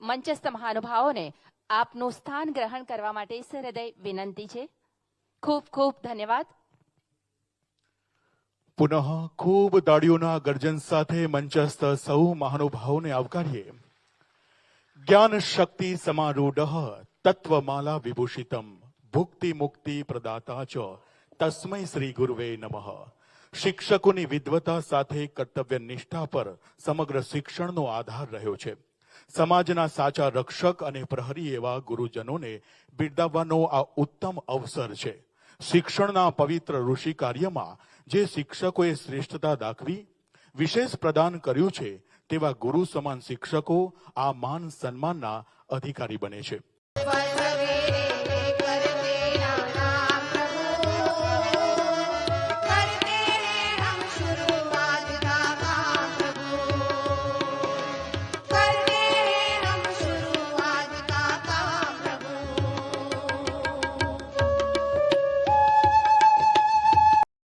મંચસ્થ મહાનુભાવોને આપનું સ્થાન ગ્રહણ કરવા માટે સહૃદય વિનંતી છે. ખૂબ ખૂબ ધન્યવાદ. પુનઃ ખૂબ તાળીઓના ગર્જન સાથે મંચસ્થ સૌ મહાનુભાવોને આવકારીએ. જ્ઞાન શક્તિ સમારૂઢ તત્વમાલા વિભૂષિતમ ભુક્તિ મુક્તિ પ્રદાતા ચ તસ્મૈ શ્રી ગુરુવે નમઃ. શિક્ષકોની વિદ્વતા સાથે કર્તવ્ય નિષ્ઠા પર સમગ્ર શિક્ષણનો આધાર રહ્યો છે. સમાજના સાચા રક્ષક અને પ્રહરી એવા ગુરુજનોને બિરદાવવાનો આ ઉત્તમ અવસર છે. શિક્ષણના પવિત્ર ઋષિ કાર્યમાં જે શિક્ષકોએ શ્રેષ્ઠતા દાખવી, વિશેષ પ્રદાન કર્યું છે, તેવા ગુરુ સમાન શિક્ષકો આ માન સન્માનના અધિકારી બને છે.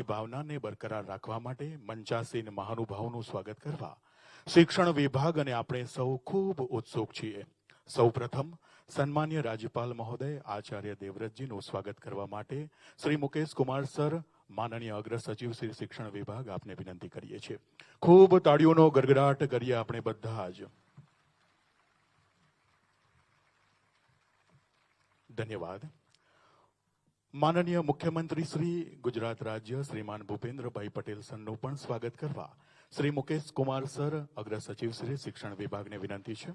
ની ભાવનાને બરકરાર રાખવા માટે મંચાસીન મહાનુભાવોનું સ્વાગત કરવા શિક્ષણ વિભાગ અને આપણે સૌ ખૂબ ઉત્સુક છીએ. સૌપ્રથમ સન્માન્ય રાજ્યપાલ મહોદય આચાર્ય દેવવ્રતજીનું સ્વાગત કરવા માટે શ્રી મુકેશ કુમાર સર, માનનીય અગ્ર સચિવ શ્રી શિક્ષણ વિભાગ આપને વિનંતી કરીએ છીએ. ખૂબ તાળીઓનો ગરગડાટ કરીએ આપણે બધા જ. ધન્યવાદ. માનનીય મુખ્યમંત્રી શ્રી ગુજરાત રાજ્ય શ્રીમાન ભૂપેન્દ્રભાઈ પટેલ સરનું પણ સ્વાગત કરવા શ્રી મુકેશ કુમાર સર, અગ્ર સચિવ શ્રી શિક્ષણ વિભાગને વિનંતી છે.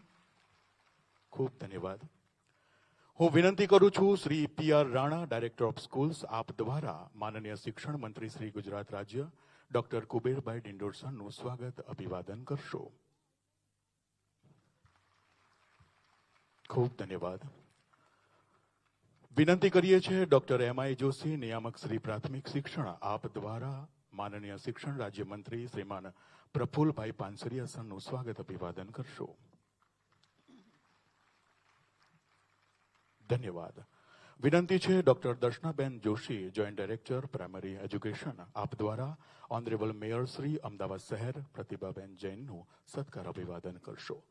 ખૂબ ધન્યવાદ. હું વિનંતી કરું છું Shri P R Rana, director of schools, આપ દ્વારા માનનીય શિક્ષણ મંત્રી શ્રી ગુજરાત રાજ્ય ડોક્ટર કુબેરભાઈ ડિંડોર સરનું સ્વાગત, અભિવાદન કરશો. ખૂબ ધન્યવાદ. વિનંતી કરીએ છીએ ડોક્ટર એમ આઈ જોશી, નિયામક શ્રી પ્રાથમિક શિક્ષણ આપ દ્વારા, માનનીય શિક્ષણ રાજ્યમંત્રી શ્રીમાન પ્રફુલભાઈ પાનસરિયા સરનું સ્વાગત અભિવાદન કરશો. ધન્યવાદ. વિનંતી છે doctor Darshanaben Joshi, joint director, primary education, આપ દ્વારા, ઓનરેબલ મેયર શ્રી અમદાવાદ શહેર, પ્રતિભાબેન જૈનનું સત્કાર અભિવાદન કરશો.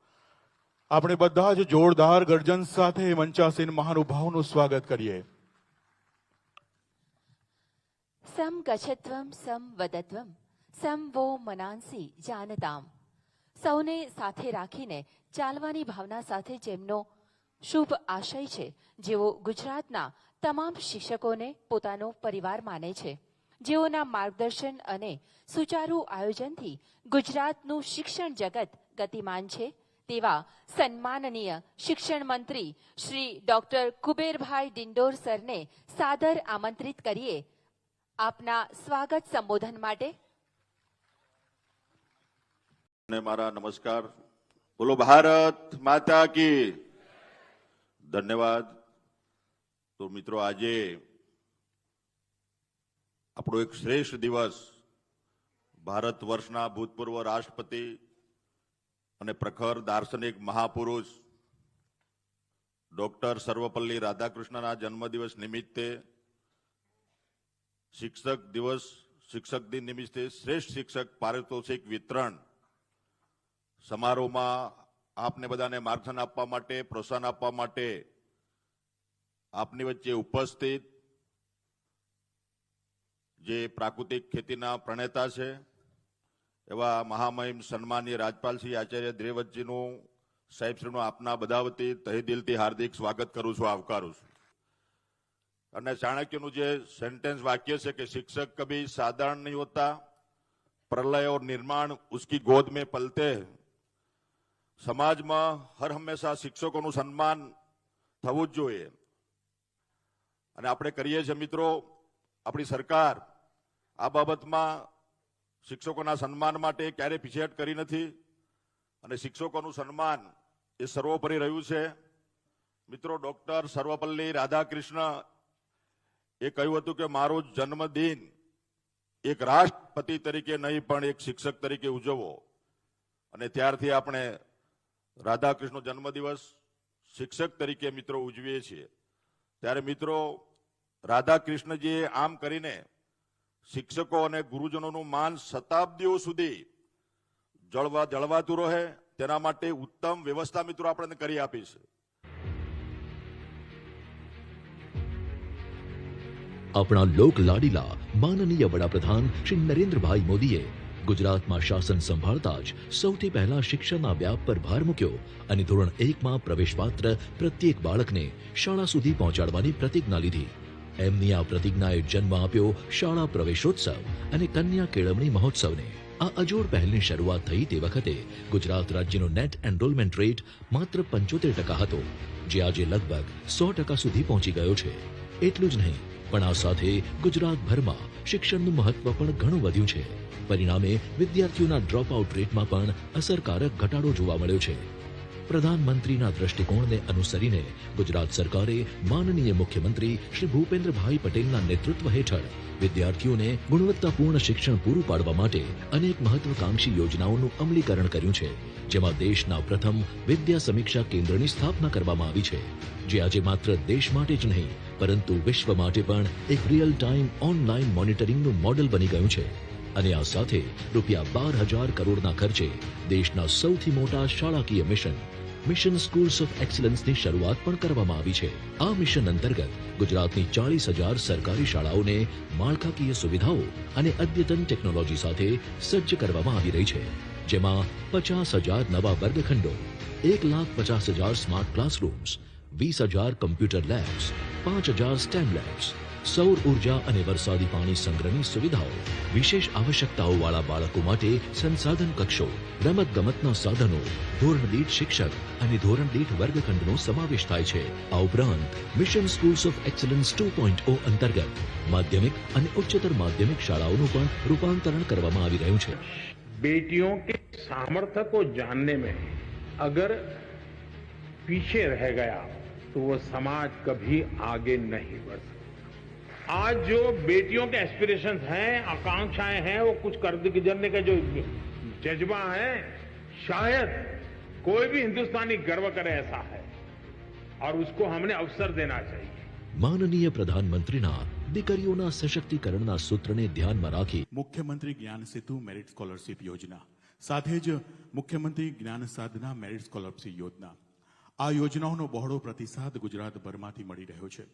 આપણે બધા જ જોરદાર ગર્જન સાથે મંચાસીન મહાનુભાવનું સ્વાગત કરીએ. સમ ગચ્છત્વમ, સમ વદત્વમ, સમ વો મનાંસી, જાનતામ. સૌને સાથે રાખીને ચાલવાની ભાવના સાથે જેમનો શુભ આશય છે, જેઓ ગુજરાતના તમામ શિક્ષકોને પોતાનો પરિવાર માને છે. જેઓના માર્ગદર્શન અને સુચારુ આયોજનથી ગુજરાતનું શિક્ષણ જગત ગતિમાન છે તેવા સન્માનનીય શિક્ષણ મંત્રી શ્રી ડોક્ટર કુબેરભાઈ ડિંડોર સરને સાદર આમંત્રિત કરીએ. આપના સ્વાગત સંબોધન માટે. મારા નમસ્કાર. બોલો, ભારત માતા કી. ધન્યવાદ. તો મિત્રો, આજે આપણો એક શ્રેષ્ઠ દિવસ ભારત વર્ષના ભૂતપૂર્વ રાષ્ટ્રપતિ અને પ્રખર દાર્શનિક મહાપુરુષ ડોક્ટર સર્વપલ્લી રાધાકૃષ્ણના જન્મદિવસ નિમિત્તે શિક્ષક દિવસ, શિક્ષક દિન નિમિત્તે શ્રેષ્ઠ શિક્ષક પારિતોષિક વિતરણ સમારોહમાં આપને બધાને માર્ગદર્શન આપવા માટે, પ્રોત્સાહન આપવા માટે આપની વચ્ચે ઉપસ્થિત જે પ્રાકૃતિક ખેતીના પ્રણેતા છે એવા મહામહિમ સન્માનીય રાજપાલશ્રી આચાર્ય દ્રેવતજીનું સાહેબશ્રીનું આપના બધા વતી તહે દિલથી હાર્દિક સ્વાગત કરું છું, આવકારું છું. અને ચાણક્યનું જે સેન્ટેન્સ વાક્ય છે કે શિક્ષક કભી સાધારણ નહીં હોતા, પ્રલય ઓર નિર્માણ ઉસકી ગોદ મેં પલતે સમાજમાં હર હંમેશા શિક્ષકોનું સન્માન થવું જ જોઈએ. અને આપણે કરીએ છીએ, મિત્રો, આપણી સરકાર આ બાબતમાં શિક્ષકોના સન્માન માટે ક્યારેય પીછેહટ કરી નથી? અને શિક્ષકોનું સન્માન એ સર્વોપરી રહ્યું છે? મિત્રો, ડોક્ટર સર્વપલ્લી રાધાકૃષ્ણ એ કહ્યું હતું કે મારો જન્મદિન એક રાષ્ટ્રપતિ તરીકે નહીં, પણ એક શિક્ષક તરીકે ઉજવવો. અને ત્યારથી આપણે રાધાકૃષ્ણનો જન્મદિવસ શિક્ષક તરીકે મિત્રો ઉજવીએ છીએ. ત્યારે મિત્રો, રાધાકૃષ્ણજીએ આમ કરીને શિક્ષકો અને ગુરુજનોનું માન શતાબ્દીઓ સુધી જળવા જળવાતું રહે, તેના માટે ઉત્તમ વ્યવસ્થા મિત્રો આપણે કરી આપી આપણા લોક લાડીલા માનનીય વડાપ્રધાન શ્રી નરેન્દ્રભાઈ મોદીએ ગુજરાતમાં શાસન સંભાળતા જ સૌથી પહેલા શિક્ષણના વ્યાપ પર ભાર મૂક્યો અને ધોરણ એકમાં પ્રવેશપાત્ર પ્રત્યેક બાળકને શાળા સુધી પહોંચાડવાની પ્રતિજ્ઞા લીધી. એમની આ પ્રતિજ્ઞાએ જન્મ આપ્યો શાળા પ્રવેશોત્સવ અને કન્યા કેળવણી મહોત્સવને. આ અજોડ પહેલની શરૂઆત થઈ તે વખતે ગુજરાત રાજ્યનો નેટ એનરોલમેન્ટ રેટ માત્ર પંચોતેર ટકા હતો, જે આજે લગભગ સો ટકા સુધી પહોંચી ગયો છે. એટલું જ નહીં, પણ આ સાથે ગુજરાતભરમાં શિક્ષણનું મહત્વ પણ ઘણું વધ્યું છે. પરિણામે વિદ્યાર્થીઓના ડ્રોપ આઉટ રેટમાં પણ અસરકારક ઘટાડો જોવા મળ્યો છે. પ્રધાનમંત્રીના દ્રષ્ટિકોણને અનુસરીને ગુજરાત સરકારે માનનીય મુખ્યમંત્રી શ્રી ભૂપેન્દ્રભાઈ પટેલના નેતૃત્વ હેઠળ વિદ્યાર્થીઓને ગુણવત્તાપૂર્ણ શિક્ષણ પૂરું પાડવા માટે અનેક મહત્વકાંક્ષી યોજનાઓનું અમલીકરણ કર્યું છે, જેમાં દેશના પ્રથમ વિદ્યા સમીક્ષા કેન્દ્રની સ્થાપના કરવામાં આવી છે. જે આજે માત્ર દેશ માટે જ નહીં, પરંતુ વિશ્વ માટે પણ એક રિયલ ટાઈમ ઓનલાઈન મોનિટરિંગનું મોડેલ બની ગયું છે. અને આ સાથે રૂપિયા બાર હજાર કરોડના ખર્ચે દેશના સૌથી મોટા શાળાકીય મિશન મિશન સ્કૂલ્સ ઓફ એક્સલન્સની શરૂઆત પણ કરવામાં આવી છે. આ મિશન અંતર્ગત ગુજરાતની ચાલીસ હજાર સરકારી શાળાઓને માળખાકીય સુવિધાઓ અને અદ્યતન ટેકનોલોજી સાથે સજ્જ કરવામાં આવી રહી છે, જેમાં પચાસ હજાર નવા વર્ગખંડો, એક લાખ પચાસ હજાર સ્માર્ટ ક્લાસરૂમ્સ વીસ હજાર કમ્પ્યુટર લેબ્સ પાંચ હજાર સ્ટેમ લેબ્સ સૌર ઉર્જા અને વરસાદી પાણી સંગ્રહની સુવિધાઓ વિશેષ આવશ્યકતાઓ વાળા બાળકો માટે સંસાધન કક્ષો રમત ગમતના સાધનો ધોરણ દીઠ શિક્ષક અને ધોરણ દીઠ વર્ગખંડનો સમાવેશ થાય છે આ ઉપરાંત mission schools of excellence two point O અંતર્ગત માધ્યમિક અને ઉચ્ચતર માધ્યમિક શાળાઓનું પણ રૂપાંતરણ કરવામાં આવી રહ્યું છે बेटियों के सामर्थ्य को जानने में अगर पीछे रह गया तो वो समाज कभी आगे नहीं बढ़ सकता आज जो बेटियों के एस्पिरेशंस हैं आकांक्षाएं हैं वो कुछ कर गुजरने का जो जज्बा है शायद कोई भी हिंदुस्तानी गर्व करे ऐसा है और उसको हमने अवसर देना चाहिए માનનીય પ્રધાનમંત્રીના દીકરીઓના સશક્તિકરણના સૂત્રને ધ્યાનમાં રાખી મુખ્યમંત્રી જ્ઞાન સેતુ મેરિટ સ્કોલરશીપ યોજના સાથે જ મુખ્યમંત્રી જ્ઞાન સાધના મેરિટ સ્કોલરશીપ યોજના આ યોજનાઓનો બહોળો પ્રતિસાદ ગુજરાતભરમાંથી મળી રહ્યો છે.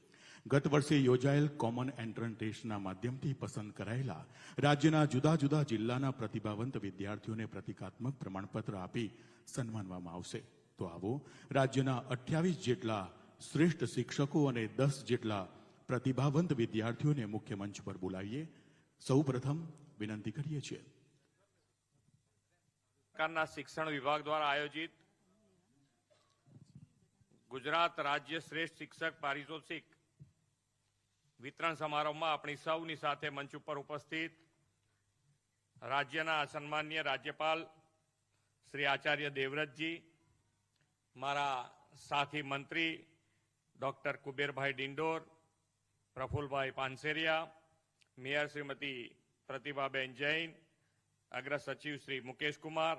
ગત વર્ષે યોજાયેલ કોમન એન્ટ્રન્સ ટેસ્ટના માધ્યમથી પસંદ કરાયેલા રાજ્યના જુદા જુદા જિલ્લાના પ્રતિભાવંત વિદ્યાર્થીઓને પ્રતિકાત્મક પ્રમાણપત્ર આપી સન્માનવામાં આવશે. તો આવો, રાજ્યના અઠ્યાવીસ જેટલા શ્રેષ્ઠ શિક્ષકો અને દસ જેટલા પ્રતિભાવંત વિદ્યાર્થીઓને મુખ્ય મંચ પર બોલાવીએ. સૌ પ્રથમ વિનંતી કરીએ છીએ. સરકારના શિક્ષણ વિભાગ દ્વારા આયોજિત ગુજરાત રાજ્ય શ્રેષ્ઠ શિક્ષક પારિતોષિક વિતરણ સમારોહમાં આપણી સૌની સાથે મંચ ઉપર ઉપસ્થિત રાજ્યના સન્માનીય રાજ્યપાલ શ્રી આચાર્ય દેવવ્રતજી, મારા સાથી મંત્રી ડોક્ટર કુબેરભાઈ ડિંડોર, પ્રફુલભાઈ પાનસેરિયા, મેયર શ્રીમતી પ્રતિભાબેન જૈન, અગ્ર સચિવ શ્રી મુકેશ કુમાર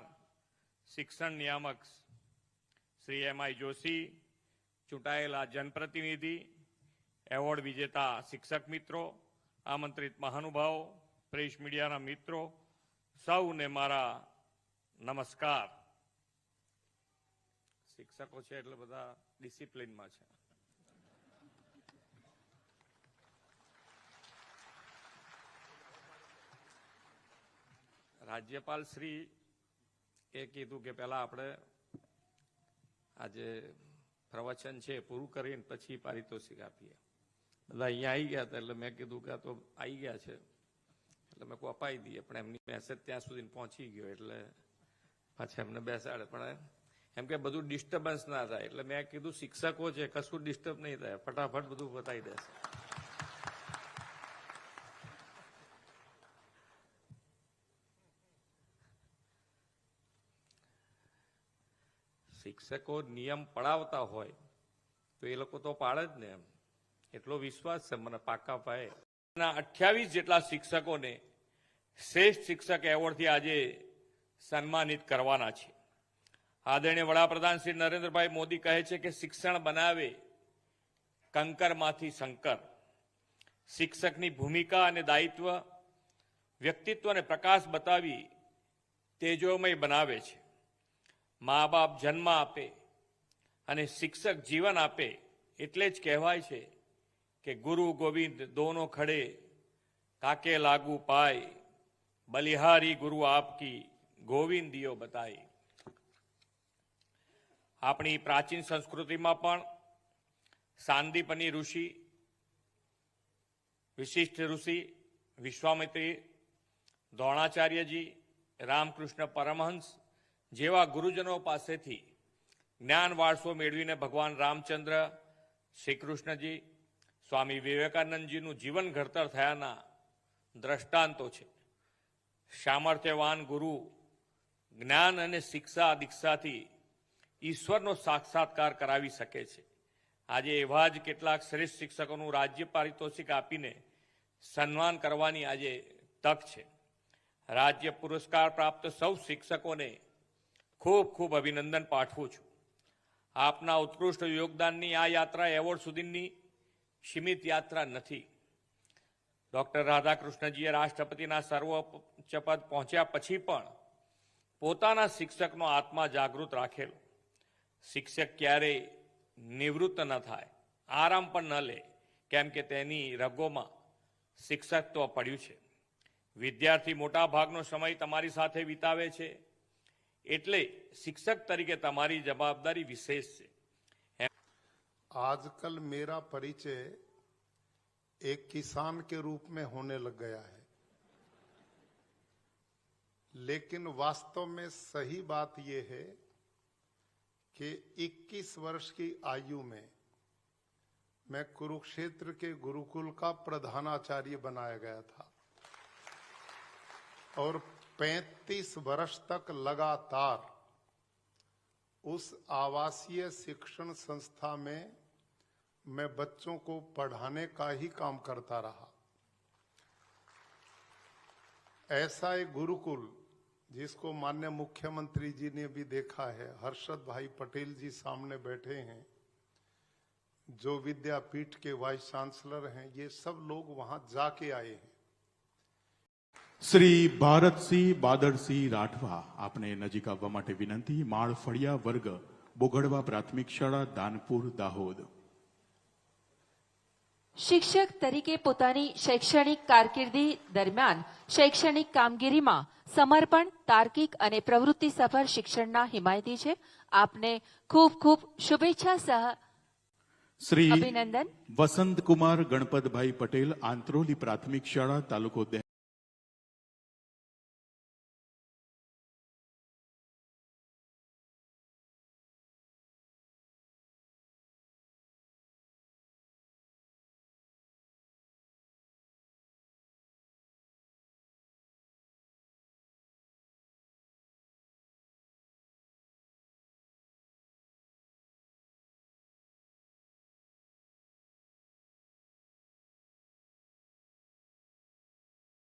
શિક્ષણ નિયામક શ્રી એમ આઈ જોશી ચૂંટાયેલા જનપ્રતિનિધિ, એવોર્ડ વિજેતા શિક્ષક મિત્રો, આમંત્રિત મહાનુભાવો, પ્રેસ મીડિયાના મિત્રો, સૌને મારા નમસ્કાર. શિક્ષકો છે એટલે બધા ડિસિપ્લિનમાં છે. રાજ્યપાલ શ્રી એ કીધું કે પહેલા આપણે આજે પ્રવચન છે પૂરું કરીને પછી પારિતોષિક આપીએ. બધા અહીંયા આવી ગયા હતા એટલે મેં કીધું કે આ તો આવી ગયા છે. એટલે મેં કોઈ અપાઈ દઈએ, પણ એમની મેસેજ ત્યાં સુધી પહોંચી ગયો એટલે પાછા એમને બેસાડે. પણ એમ કે બધું ડિસ્ટર્બન્સ ના થાય. એટલે મેં કીધું, શિક્ષકો છે, કશું ડિસ્ટર્બ નહીં થાય. ફટાફટ બધું બતાવી દેશે. શિક્ષકો નિયમ પડાવતા હોય, તો એ લોકો તો પાડે જ ને એમ. એટલો વિશ્વાસ છે મને પાકા પાયે અઠ્યાવીસ જેટલા શિક્ષકોને શ્રેષ્ઠ શિક્ષક એવોર્ડથી આજે સન્માનિત કરવાના છે. આદરણીય વડાપ્રધાન શ્રી નરેન્દ્રભાઈ મોદી કહે છે કે શિક્ષણ બનાવે કંકરમાંથી શંકર શિક્ષકની ભૂમિકા અને દાયિત્વ વ્યક્તિત્વને પ્રકાશ બતાવી તેજોમય બનાવે છે. મા બાપ જન્મ આપે અને શિક્ષક જીવન આપે, એટલે જ કહેવાય છે કે ગુરુ ગોવિંદ દોનો ખડે, કાકે લાગુ પાય, બલિહારી ગુરુ આપકી ગોવિંદીઓ બતાય. આપણી પ્રાચીન સંસ્કૃતિમાં પણ સાંદીપની ઋષિ, વિશિષ્ટ ઋષિ, વિશ્વામિત્રી, દ્રોણાચાર્યજી, રામકૃષ્ણ પરમહંસ જેવા ગુરુજનો પાસેથી જ્ઞાન વારસો મેળવીને ભગવાન રામચંદ્ર શ્રી કૃષ્ણજી સ્વામી વિવેકાનંદજીનું જીવન ઘડતર થયાના દ્રષ્ટાંતો છે. સામર્થ્યવાન ગુરુ, જ્ઞાન અને શિક્ષા દીક્ષાથી ઈશ્વરનો સાક્ષાત્કાર કરાવી શકે છે. આજે એવા જ કેટલાક શ્રેષ્ઠ શિક્ષકોનું રાજ્ય પારિતોષિક આપીને સન્માન કરવાની આજે તક છે. રાજ્ય પુરસ્કાર પ્રાપ્ત સૌ શિક્ષકોને ખૂબ ખૂબ અભિનંદન પાઠવું છું. આપના ઉત્કૃષ્ટ યોગદાનની આ યાત્રા એવોર્ડ સુધીની સીમિત યાત્રા નથી. ડોક્ટર રાધાકૃષ્ણજીએ રાષ્ટ્રપતિના સર્વોચ્ચ પહોંચ્યા પછી પણ પોતાના શિક્ષકનો આત્મા જાગૃત રાખેલો. શિક્ષક ક્યારેય નિવૃત્ત ન થાય, આરામ પણ ન લે, કેમ કે તેની રગોમાં શિક્ષકત્વ પડ્યું છે. વિદ્યાર્થી મોટા ભાગનો સમય તમારી સાથે વિતાવે છે. એટલે શિક્ષક તરીકે તમારી જવાબદારી વિશેષ છે आजकल मेरा परिचय एक किसान के रूप में होने लग गया है लेकिन वास्तव में सही बात यह है कि 21 वर्ष की आयु में मैं कुरुक्षेत्र के गुरुकुल का प्रधानाचार्य बनाया गया था और 35 वर्ष तक लगातार उस आवासीय शिक्षण संस्था में मैं बच्चों को पढ़ाने का ही काम करता रहा। ऐसा एक गुरुकुल, जिसको मान्य मुख्यमंत्री जी ने भी देखा है, हर्षद भाई पटेल जी सामने बैठे हैं, जो विद्यापीठ के वाइस चांसलर हैं, ये सब लोग वहाँ जाके आए हैं। શ્રી ભારતસિંહ બાદરસિંહ રાઠવા આપને નજીક આવવા માટે વિનંતી. માળ ફળિયા વર્ગ બોગડવા પ્રાથમિક શાળા દાનપુર દાહોદ. શિક્ષક તરીકે પોતાની શૈક્ષણિક કારકિર્દી દરમિયાન શૈક્ષણિક કામગીરીમાં સમર્પણ તાર્કિક અને પ્રવૃત્તિસભર શિક્ષણના હિમાયતી છે. આપને ખૂબ ખૂબ શુભેચ્છા સહ શ્રી અભિનંદન. વસંતકુમાર ગણપતભાઈ પટેલ આંત્રોલી પ્રાથમિક શાળા તાલુકો